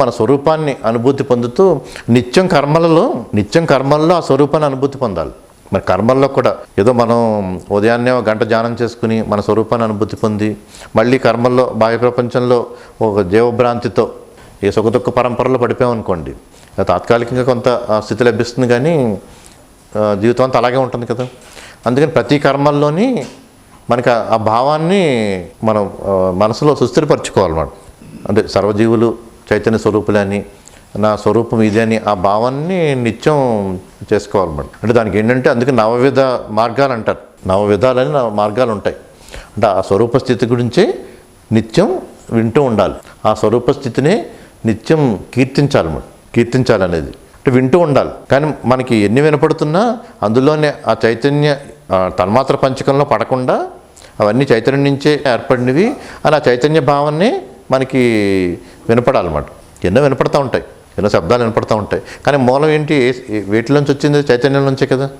మన స్వరూపాన్ని అనుభూతి పొందుతూ నిత్యం కర్మలలో నిత్యం కర్మల్లో ఆ స్వరూపాన్ని అనుభూతి పొందాలి. మరి కర్మల్లో కూడా ఏదో మనం ఉదయాన్నే ఒక గంట ధ్యానం చేసుకుని మన స్వరూపాన్ని అనుభూతి పొంది మళ్ళీ కర్మల్లో బాహ్య ప్రపంచంలో ఒక జీవభ్రాంతితో ఏ సుఖదుఖ పరంపరలో పడిపోయామనుకోండి తాత్కాలికంగా కొంత స్థితి లభిస్తుంది కానీ జీవితం అంతా అలాగే ఉంటుంది కదా. అందుకని ప్రతి కర్మల్లోని మనకి ఆ- భావాన్ని మనం మనసులో సుస్థిరపరచుకోవాలన్నమాట. అంటే సర్వజీవులు చైతన్య స్వరూపులని నా స్వరూపం ఇదే అని ఆ భావాన్ని నిత్యం చేసుకోవాలన్నమాట. అంటే దానికి ఏంటంటే అందుకే నవవిధ మార్గాలు అంటారు. నవవిధాలని నవ మార్గాలు ఉంటాయి. అంటే ఆ స్వరూప స్థితి గురించి నిత్యం వింటూ ఉండాలి. ఆ స్వరూప స్థితిని నిత్యం కీర్తించాలి కీర్తించాలనేది. అంటే వింటూ ఉండాలి. కానీ మనకి ఎన్ని వినపడుతున్నా అందులోనే ఆ చైతన్య తన్మాత్ర పంచకంలో పడకుండా అవన్నీ చైతన్యం నుంచే ఏర్పడినవి. అని ఆ చైతన్య భావాన్ని మనకి వినపడాలన్నమాట. ఎన్నో వినపడతా ఉంటాయి. ఎన్నో శబ్దాలు వినపడతా ఉంటాయి. కానీ మూలం ఏంటి? వీటిలోంచి వచ్చింది? చైతన్యం నుంచే కదా.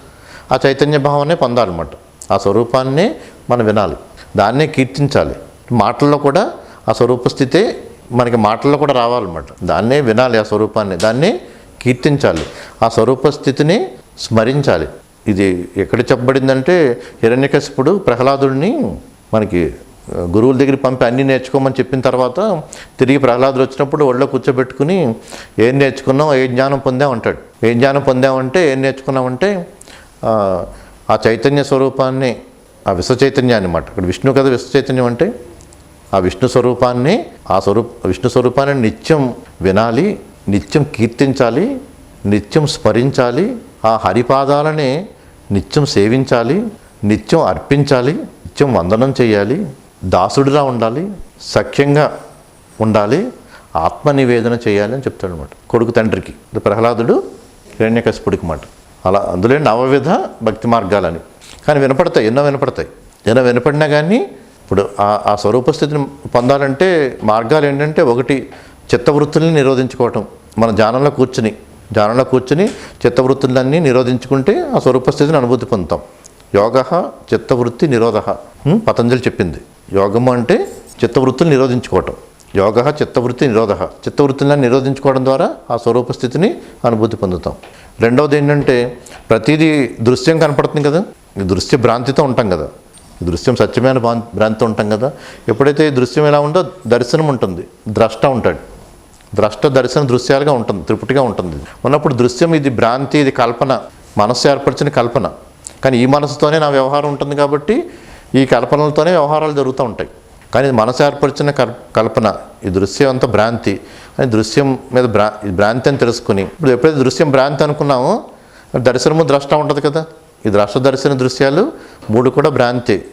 ఆ చైతన్య భావాన్ని పొందాలన్నమాట. ఆ స్వరూపాన్ని మనం వినాలి. దాన్నే కీర్తించాలి. మాటల్లో కూడా ఆ స్వరూప స్థితి మనకి మాటల్లో కూడా రావాలన్నమాట. దాన్నే వినాలి ఆ స్వరూపాన్ని. దాన్ని కీర్తించాలి. ఆ స్వరూప స్థితిని స్మరించాలి. ఇది ఎక్కడ చెప్పబడిందంటే హిరణ్యకశిపుడు ప్రహ్లాదుడిని మనకి గురువుల దగ్గరికి పంపి అన్నీ నేర్చుకోమని చెప్పిన తర్వాత తిరిగి ప్రహ్లాదుడు వచ్చినప్పుడు ఒళ్ళో కూర్చోబెట్టుకుని ఏం నేర్చుకున్నాం ఏ జ్ఞానం పొందామంటాడు ఏం జ్ఞానం పొందామంటే ఏం నేర్చుకున్నామంటే ఆ, చైతన్య స్వరూపాన్ని ఆ విశ్వ చైతన్యాన్ని అన్నమాట. ఇక్కడ విష్ణు కదా విశ్వ చైతన్యం అంటే ఆ విష్ణు స్వరూపాన్ని ఆ స్వరూప విష్ణు స్వరూపాన్ని నిత్యం వినాలి నిత్యం కీర్తించాలి నిత్యం స్మరించాలి ఆ హరిపాదాలని నిత్యం సేవించాలి నిత్యం అర్పించాలి నిత్యం వందనం చేయాలి దాసుడిలా ఉండాలి సఖ్యంగా ఉండాలి ఆత్మ నివేదన చేయాలి అని చెప్తాడు అనమాట కొడుకు తండ్రికి. ప్రహ్లాదుడు హిరణ్యకశపుడికి మాట. అలా అందులో నవవిధ భక్తి మార్గాలని. కానీ వినపడతాయి ఎన్నో వినపడతాయి. ఎన్నో వినపడినా కానీ ఇప్పుడు ఆ ఆ స్వరూపస్థితిని పొందాలంటే మార్గాలు ఏంటంటే ఒకటి చిత్తవృత్తుల్ని నిరోధించుకోవటం. మన ధ్యానంలో కూర్చుని ధ్యానంలో కూర్చుని చిత్తవృత్తులన్నీ నిరోధించుకుంటే ఆ స్వరూపస్థితిని అనుభూతి పొందుతాం. యోగ చిత్తవృత్తి నిరోధ. పతంజలి చెప్పింది. యోగం అంటే చిత్తవృత్తులు నిరోధించుకోవటం. యోగ చిత్తవృత్తి నిరోధ. చిత్తవృత్తులను నిరోధించుకోవడం ద్వారా ఆ స్వరూప స్థితిని అనుభూతి పొందుతాం. రెండవది ఏంటంటే ప్రతిదీ దృశ్యం కనపడుతుంది కదా? ఈ దృశ్య భ్రాంతితో ఉంటాం కదా. దృశ్యం సత్యమైన భ్రాంతితో ఉంటాం కదా. ఎప్పుడైతే ఈ దృశ్యం ఎలా ఉందో దర్శనం ఉంటుంది. ద్రష్ట ఉంటాడు. ద్రష్ట దర్శన దృశ్యాలుగా ఉంటుంది. త్రిపుటిగా ఉంటుంది. ఉన్నప్పుడు దృశ్యం ఇది భ్రాంతి ఇది కల్పన. మనస్సు ఏర్పరిచిన కల్పన. కానీ ఈ మనసుతోనే నా వ్యవహారం ఉంటుంది కాబట్టి ఈ కల్పనలతోనే వ్యవహారాలు జరుగుతూ ఉంటాయి. కానీ ఇది మనసు ఏర్పరిచిన కల్పన. ఈ దృశ్యం అంతా భ్రాంతి. అని దృశ్యం మీద భ్రా ఈ భ్రాంతి అని తెలుసుకుని ఇప్పుడు ఎప్పుడైతే దృశ్యం భ్రాంతి అనుకున్నామో దర్శనము ద్రష్ట ఉంటుంది కదా? ఈ ద్రష్ట దర్శన దృశ్యాలు మూడు కూడా భ్రాంతి.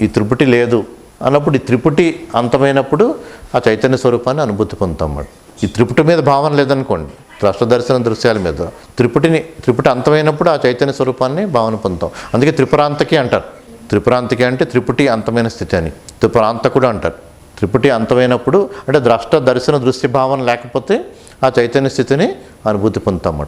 ఈ త్రిపుటి లేదు అన్నప్పుడు ఈ త్రిపుటి అంతమైనప్పుడు ఆ చైతన్య స్వరూపాన్ని అనుభూతి పొందుతాం అన్నమాట ఈ త్రిపుటి మీద భావన లేదనుకోండి ద్రష్ట దర్శన దృశ్యాల మీద. త్రిపుటిని త్రిపుటి అంతమైనప్పుడు ఆ చైతన్య స్వరూపాన్ని భావన పొందుతాం. అందుకే త్రిపురాంతకి అంటారు. త్రిపురాంతకి అంటే త్రిపుటి అంతమైన స్థితి అని. త్రిపురాంతకుడు అంటారు. త్రిపుటి అంతమైనప్పుడు అంటే ద్రష్ట దర్శన దృశ్య భావన లేకపోతే ఆ చైతన్య స్థితిని అనుభూతి పొందుతాం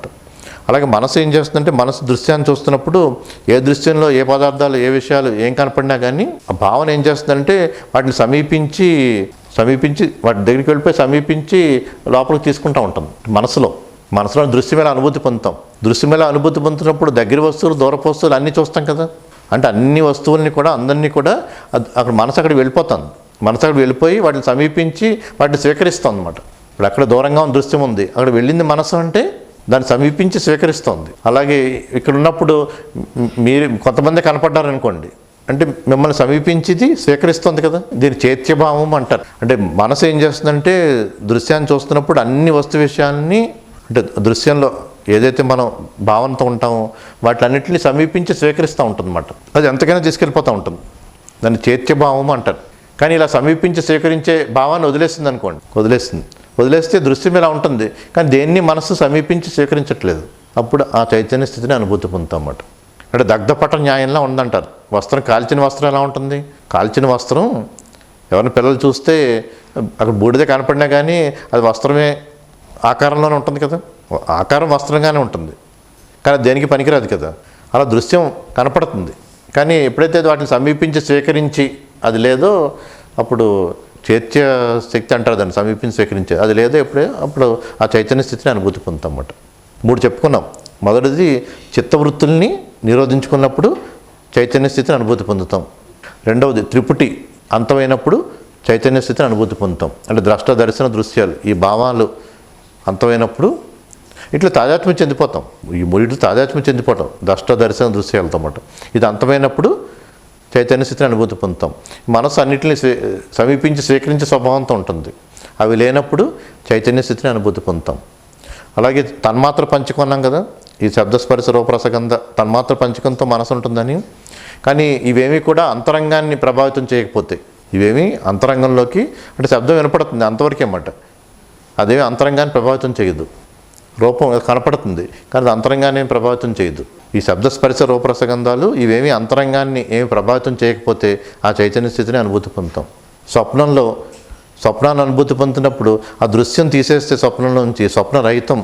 అలాగే మనసు ఏం చేస్తుందంటే మనసు దృశ్యాన్ని చూస్తున్నప్పుడు ఏ దృశ్యంలో ఏ పదార్థాలు ఏ విషయాలు ఏం కనపడినా కానీ ఆ భావన ఏం చేస్తుందంటే వాటిని సమీపించి సమీపించి వాటి దగ్గరికి వెళ్ళిపోయి సమీపించి లోపలికి తీసుకుంటూ ఉంటుంది మనసులో. మనసులో దృశ్యమేళ అనుభూతి పొందుతాం? దృశ్యమేళ అనుభూతి పొందుతున్నప్పుడు దగ్గర వస్తువులు దూరపు వస్తువులు అన్నీ చూస్తాం కదా. అంటే అన్ని వస్తువుల్ని కూడా అందరినీ కూడా అక్కడ మనసు అక్కడికి వెళ్ళిపోతుంది. మనసు అక్కడికి వెళ్ళిపోయి వాటిని సమీపించి వాటిని స్వీకరిస్తుంది అనమాట ఇప్పుడు అక్కడ దూరంగా ఉన్న దృశ్యం ఉంది. అక్కడ వెళ్ళింది మనసు అంటే దాన్ని సమీపించి స్వీకరిస్తోంది. అలాగే ఇక్కడ ఉన్నప్పుడు మీరు కొంతమంది కనపడ్డారనుకోండి. అంటే మిమ్మల్ని సమీపించింది స్వీకరిస్తుంది కదా. దీని చైత్యభావం అంటారు. అంటే మనసు ఏం చేస్తుందంటే దృశ్యాన్ని చూస్తున్నప్పుడు అన్ని వస్తు విషయాన్ని అంటే దృశ్యంలో ఏదైతే మనం భావనతో ఉంటామో వాటిలన్నింటినీ సమీపించి స్వీకరిస్తూ ఉంటుందన్నమాట. అది ఎంతకైనా తీసుకెళ్ళిపోతూ ఉంటుంది. దాన్ని చైత్యభావం అంటారు. కానీ ఇలా సమీపించి స్వీకరించే భావాన్ని వదిలేస్తుంది అనుకోండి వదిలేస్తుంది వదిలేస్తే దృశ్యం ఇలా ఉంటుంది. కానీ దేన్ని మనసు సమీపించి స్వీకరించట్లేదు. అప్పుడు ఆ చైతన్య స్థితిని అనుభూతి పొందుతాం అన్నమాట అంటే దగ్ధపట న్యాయంలా ఉందంటారు. వస్త్రం కాల్చిన వస్త్రం ఎలా ఉంటుంది? కాల్చిన వస్త్రం ఎవరిని పిల్లలు చూస్తే అక్కడ బూడిద కనపడినా కానీ అది వస్త్రమే ఆకారంలోనే ఉంటుంది కదా. ఆకారం వస్త్రంగానే ఉంటుంది. కానీ దేనికి పనికిరాదు కదా. అలా దృశ్యం కనపడుతుంది. కానీ ఎప్పుడైతే వాటిని సమీపించి స్వీకరించి అది లేదో అప్పుడు చేర్చే శక్తి అంటారు దాన్ని సమీపించి స్వీకరించే. అది లేదో ఎప్పుడే అప్పుడు ఆ చైతన్య స్థితిని అనుభూతి పొందుతాం అన్నమాట మూడు చెప్పుకున్నాం. మొదటిది చిత్తవృత్తుల్ని నిరోధించుకున్నప్పుడు చైతన్య స్థితిని అనుభూతి పొందుతాం. రెండవది త్రిపుటి అంతమైనప్పుడు చైతన్య స్థితిని అనుభూతి పొందుతాం. అంటే ద్రష్ట దర్శన దృశ్యాలు ఈ భావాలు అంతమైనప్పుడు ఇట్లా తాదాత్మ్యం చెందిపోతాం. ఈ మూడిట్లు తాదాత్మ్యం చెందిపోతాం. దష్ట దర్శన దృశ్యాలతో అన్నమాట ఇది అంతమైనప్పుడు చైతన్య స్థితిని అనుభూతి పొందుతాం. మనసు అన్నింటిని సమీపించి స్వీకరించే స్వభావంతో ఉంటుంది. అవి లేనప్పుడు చైతన్య స్థితిని అనుభూతి పొందుతాం. అలాగే తన్మాత్ర పంచుకున్నాం కదా? ఈ శబ్దస్పర్శ రూపరసగంధ తన్మాత్ర పంచకంతో మనసు ఉంటుందని. కానీ ఇవేమీ కూడా అంతరంగాన్ని ప్రభావితం చేయకపోతే ఇవేమీ అంతరంగంలోకి అంటే శబ్దం వినపడుతుంది అంతవరకే అన్నమాట. అదేమి అంతరంగాన్ని ప్రభావితం చేయదు. రూపం కనపడుతుంది. కానీ అది అంతరంగాన్ని ప్రభావితం చేయదు. ఈ శబ్దస్పర్శ రూపరసగంధాలు ఇవేమీ అంతరంగాన్ని ఏమి ప్రభావితం చేయకపోతే ఆ చైతన్య స్థితిని అనుభూతి పొందుతాం. స్వప్నంలో స్వప్నాన్ని అనుభూతి పొందుతున్నప్పుడు ఆ దృశ్యం తీసేస్తే స్వప్నంలో నుంచి స్వప్న రహితం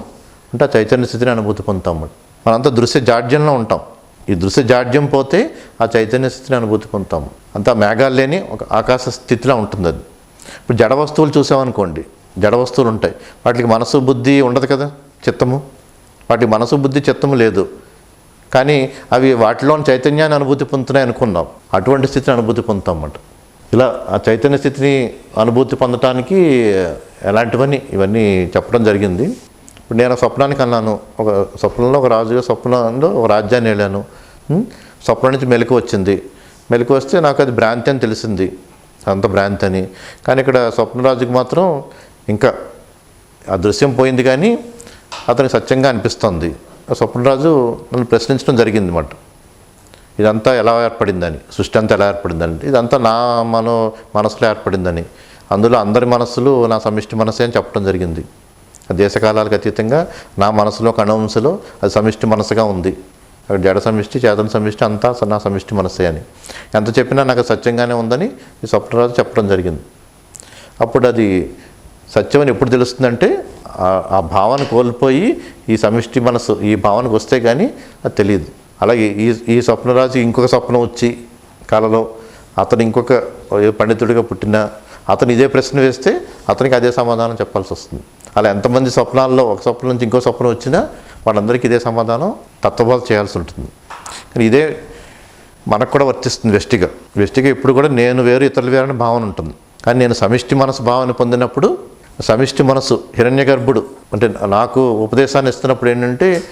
అంటే ఆ చైతన్య స్థితిని అనుభూతి పొందుతాం మనంతా దృశ్య జాడ్యంలో ఉంటాం. ఈ దృశ్య జాడ్యం పోతే ఆ చైతన్య స్థితిని అనుభూతి పొందుతాము అంతా మేఘాలు లేని ఒక ఆకాశ స్థితిలో ఉంటుంది అది. ఇప్పుడు జడ వస్తువులు చూసామనుకోండి జడ వస్తువులు ఉంటాయి. వాటికి మనసు బుద్ధి ఉండదు కదా? చిత్తము. వాటి మనసు బుద్ధి చిత్తము లేదు. కానీ అవి వాటిలోని చైతన్యాన్ని అనుభూతి పొందుతున్నాయి అనుకున్నాం. అటువంటి స్థితిని అనుభూతి పొందుతాం అన్నమాట ఇలా ఆ చైతన్య స్థితిని అనుభూతి పొందటానికి ఎలాంటివన్నీ ఇవన్నీ చెప్పడం జరిగింది. ఇప్పుడు నేను స్వప్నానికి అన్నాను. ఒక స్వప్నంలో ఒక రాజుగా స్వప్నంలో ఒక రాజ్యాన్ని వెళ్ళాను స్వప్నం నుంచి మెలకు వచ్చింది. మెలకు వస్తే నాకు అది భ్రాంతి అని తెలిసింది. అంత భ్రాంతి అని. కానీ ఇక్కడ స్వప్నరాజుకి మాత్రం ఇంకా ఆ దృశ్యం పోయింది కానీ అతనికి సత్యంగా అనిపిస్తుంది. స్వప్నరాజు నన్ను ప్రశ్నించడం జరిగింది అన్నమాట. ఇదంతా ఎలా ఏర్పడిందని సృష్టి అంతా ఎలా ఏర్పడిందని ఇదంతా నా మనో మనసులో ఏర్పడిందని అందులో అందరి మనస్సులు నా సమిష్టి మనసే అని చెప్పడం జరిగింది. దేశకాలాలకు అతీతంగా నా మనసులో కణవంశలో అది సమిష్టి మనసుగా ఉంది. అక్కడ జడ సమిష్టి చేతన సమిష్టి అంతా నా సమిష్టి మనసే అని. ఎంత చెప్పినా నాకు సత్యంగానే ఉందని ఈ స్వప్నరాజు చెప్పడం జరిగింది. అప్పుడు అది సత్యం అని ఎప్పుడు తెలుస్తుందంటే ఆ- ఆ భావన కోల్పోయి ఈ సమిష్టి మనసు ఈ భావనకు వస్తే కానీ అది తెలియదు. అలాగే ఈ ఈ స్వప్నరాజు ఇంకొక స్వప్నం వచ్చి కలలో అతను ఇంకొక పండితుడిగా పుట్టిన అతను ఇదే ప్రశ్న వేస్తే అతనికి అదే సమాధానం చెప్పాల్సి వస్తుంది. అలా ఎంతమంది స్వప్నాల్లో ఒక స్వప్నం నుంచి ఇంకో స్వప్నం వచ్చినా వాళ్ళందరికీ ఇదే సమాధానం తత్వబోధ చేయాల్సి ఉంటుంది. కానీ ఇదే మనకు కూడా వర్తిస్తుంది వెష్టిగా వెష్టిగా ఇప్పుడు కూడా నేను వేరు ఇతరులు వేరు అనే భావన ఉంటుంది. కానీ నేను సమిష్టి మనసు భావన పొందినప్పుడు సమిష్టి మనసు హిరణ్య గర్భుడు. అంటే నాకు ఉపదేశాన్ని ఇస్తున్నప్పుడు ఏంటంటే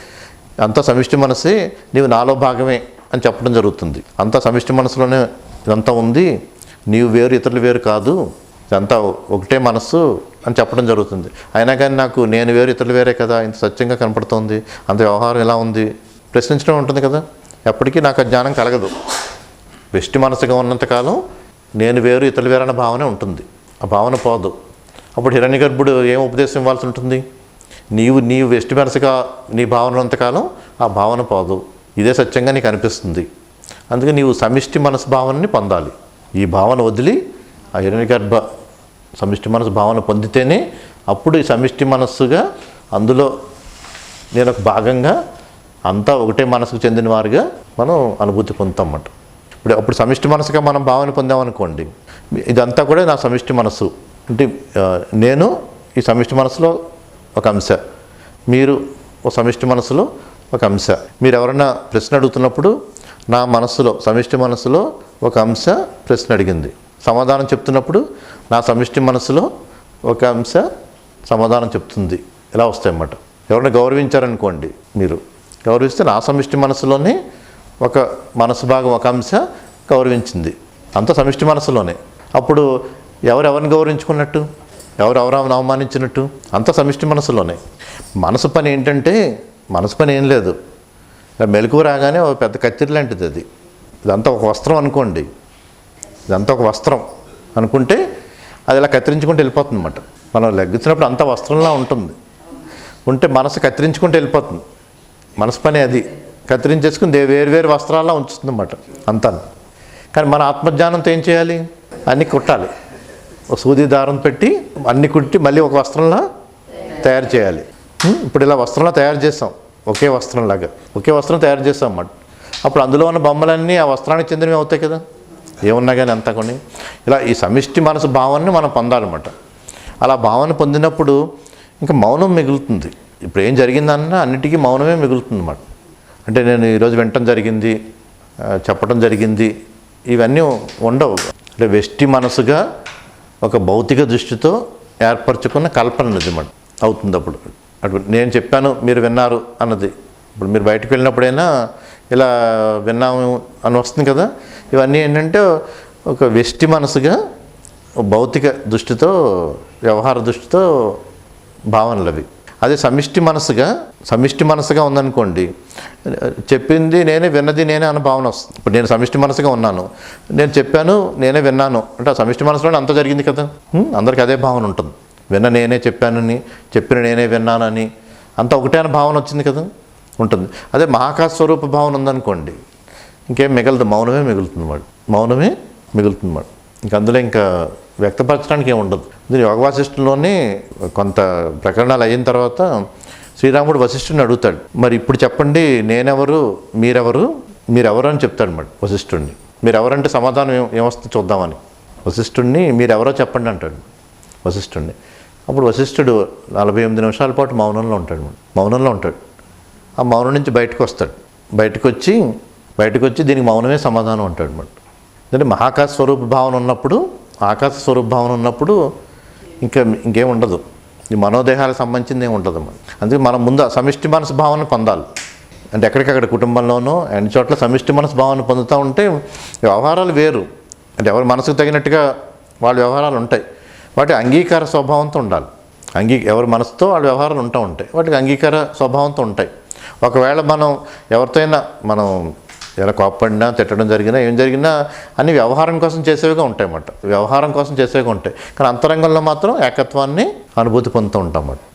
అంతా సమిష్టి మనసే నీవు నాలో భాగమే అని చెప్పడం జరుగుతుంది. అంతా సమిష్టి మనసులోనే ఇదంతా ఉంది నీవు వేరు ఇతరులు వేరు కాదు ఇదంతా ఒకటే మనస్సు అని చెప్పడం జరుగుతుంది. అయినా కానీ నాకు నేను వేరు ఇతరులు వేరే కదా ఇంత సత్యంగా కనపడుతోంది అంత వ్యవహారం ఎలా ఉంది? ప్రశ్నించడం ఉంటుంది కదా. ఎప్పటికీ నాకు ఆ జ్ఞానం కలగదు. వెష్టి మనసుగా ఉన్నంతకాలం నేను వేరు ఇతరులు వేరు అన్న భావనే ఉంటుంది. ఆ భావన పోదు. అప్పుడు హిరణ్య గర్భుడు ఏం ఉపదేశం ఇవ్వాల్సి ఉంటుంది? నీవు నీవు వెస్ట్ మనసుగా నీ భావన ఉన్నంతకాలం ఆ భావన పోదు. ఇదే సత్యంగా నీకు అనిపిస్తుంది. అందుకే నీవు సమిష్టి మనసు భావనని పొందాలి. ఈ భావన వదిలి ఆ హిరణ్య గర్భ సమిష్టి మనసు భావన పొందితేనే అప్పుడు ఈ సమిష్టి మనస్సుగా అందులో నేను ఒక భాగంగా అంతా ఒకటే మనసుకు చెందిన వారుగా మనం అనుభూతి పొందుతాం అన్నమాట. ఇప్పుడు అప్పుడు సమిష్టి మనసుగా మనం భావన పొందామనుకోండి ఇదంతా కూడా నా సమిష్టి మనసు అంటే నేను ఈ సమిష్టి మనసులో ఒక అంశ. మీరు ఒక సమిష్టి మనసులో ఒక అంశ. మీరు ఎవరైనా ప్రశ్న అడుగుతున్నప్పుడు నా మనస్సులో సమిష్టి మనసులో ఒక అంశ ప్రశ్న అడిగింది. సమాధానం చెప్తున్నప్పుడు నా సమిష్టి మనసులో ఒక అంశ సమాధానం చెప్తుంది. ఇలా వస్తాయన్నమాట. ఎవరిని గౌరవించారనుకోండి మీరు. గౌరవిస్తే నా సమిష్టి మనసులోనే ఒక మనసు భాగం ఒక అంశ గౌరవించింది. అంత సమిష్టి మనసులోనే. అప్పుడు ఎవరెవరిని గౌరవించుకున్నట్టు? ఎవరు ఎవరు అవమానించినట్టు? అంత సమిష్టి మనసులోనే. మనసు పని ఏంటంటే మనసు పని ఏం లేదు. మెలకువ మెలకు రాగానే ఒక పెద్ద కత్తిరి లాంటిది అది. ఇదంతా ఒక వస్త్రం అనుకోండి. ఇదంతా ఒక వస్త్రం అనుకుంటే అది ఇలా కత్తిరించుకుంటూ వెళ్ళిపోతుంది అనమాట మనం లెగ్గించినప్పుడు అంత వస్త్రంలా ఉంటుంది. ఉంటే మనసు కత్తిరించుకుంటూ వెళ్ళిపోతుంది. మనసు పని అది. కత్తిరించేసుకుని దే వేరు వేరు వస్త్రాల్లో ఉంచుతుంది అన్నమాట అంతా కానీ మన ఆత్మజ్ఞానంతో ఏం చేయాలి? అన్నీ కుట్టాలి. సూది దారం పెట్టి అన్ని కుట్టి మళ్ళీ ఒక వస్త్రంలా తయారు చేయాలి. ఇప్పుడు ఇలా వస్త్రంలా తయారు చేస్తాం. ఒకే వస్త్రంలాగా ఒకే వస్త్రం తయారు చేస్తాం అన్నమాట. అప్పుడు అందులో ఉన్న బొమ్మలన్నీ ఆ వస్త్రానికి చెందినవి అవుతాయి కదా. ఏమున్నా కానీ అంతా కొని. ఇలా ఈ సమిష్టి మనసు భావాన్ని మనం పొందాలన్నమాట. అలా భావన పొందినప్పుడు ఇంకా మౌనం మిగులుతుంది. ఇప్పుడు ఏం జరిగిందన్నా అన్నిటికీ మౌనమే మిగులుతుంది అన్నమాట అంటే నేను ఈరోజు వినటం జరిగింది చెప్పడం జరిగింది. ఇవన్నీ ఉండవు. అంటే వెష్టి మనసుగా ఒక భౌతిక దృష్టితో ఏర్పరచుకున్న కల్పన నిజమాట అవుతుంది అప్పుడు. అటు నేను చెప్పాను మీరు విన్నారు అన్నది. ఇప్పుడు మీరు బయటకు వెళ్ళినప్పుడైనా ఇలా విన్నాము అని వస్తుంది కదా. ఇవన్నీ ఏంటంటే ఒక వెష్టి మనసుగా భౌతిక దృష్టితో వ్యవహార దృష్టితో భావనలు అవి అదే సమిష్టి మనసుగా సమిష్టి మనసుగా ఉందనుకోండి. చెప్పింది నేనే విన్నది నేనే అన్న భావన వస్తుంది. ఇప్పుడు నేను సమిష్టి మనసుగా ఉన్నాను. నేను చెప్పాను నేనే విన్నాను. అంటే ఆ సమిష్టి మనసులో అంత జరిగింది కదా. అందరికీ అదే భావన ఉంటుంది. విన్న నేనే చెప్పానని చెప్పిన నేనే విన్నానని. అంత ఒకటే అన్న భావన వచ్చింది కదా. ఉంటుంది. అదే మహాకాశ స్వరూప భావన ఉందనుకోండి. ఇంకేం మిగలదు. మౌనమే మిగులుతుంది వాడు. మౌనమే మిగులుతుంది మాట ఇంక అందులో ఇంకా వ్యక్తపరచడానికి ఏమి ఉండదు. దీని యోగ వాసిష్ఠంలోనే కొంత ప్రకరణాలు అయిన తర్వాత శ్రీరాముడు వశిష్ఠుని అడుగుతాడు. మరి ఇప్పుడు చెప్పండి నేనెవరు మీరెవరు మీరెవరు అని చెప్తాడు మరి వశిష్ఠుడిని మీరెవరంటే సమాధానం ఏం ఏమొస్తుంది చూద్దామని. వశిష్ఠుడిని మీరెవరో చెప్పండి అంటాడు వశిష్ఠుడిని అప్పుడు వశిష్ఠుడు నలభై ఎనిమిది నిమిషాల పాటు మౌనంలో ఉంటాడు మౌనంలో ఉంటాడు. ఆ మౌనం నుంచి బయటకు వస్తాడు. బయటకు వచ్చి బయటకు వచ్చి దీనికి మౌనమే సమాధానం అంటాడు అనమాట అంటే మహాకాశ స్వరూప భావన ఉన్నప్పుడు ఆకాశ స్వరూప భావన ఉన్నప్పుడు ఇంకా ఇంకేం ఉండదు. ఈ మనోదేహాలకు సంబంధించింది ఏమి ఉండదు అందుకే మనం ముందు సమిష్టి మనసు భావన పొందాలి. అంటే ఎక్కడికక్కడ కుటుంబంలోనూ అన్ని చోట్ల సమిష్టి మనసు భావన పొందుతూ ఉంటే వ్యవహారాలు వేరు. అంటే ఎవరి మనసుకు తగినట్టుగా వాళ్ళ వ్యవహారాలు ఉంటాయి. వాటి అంగీకార స్వభావంతో ఉండాలి. అంగీ ఎవరి మనసుతో వాళ్ళ వ్యవహారాలు ఉంటూ ఉంటాయి. వాటికి అంగీకార స్వభావంతో ఉంటాయి. ఒకవేళ మనం ఎవరితో అయినా మనం ఎలా కోప్పడినా తిట్టడం జరిగినా ఏం జరిగినా అన్ని వ్యవహారం కోసం చేసేవిగా ఉంటాయి అన్నమాట వ్యవహారం కోసం చేసేవిగా ఉంటాయి. కానీ అంతరంగంలో మాత్రం ఏకత్వాన్ని అనుభూతి పొందుతూ ఉంటాం అన్నమాట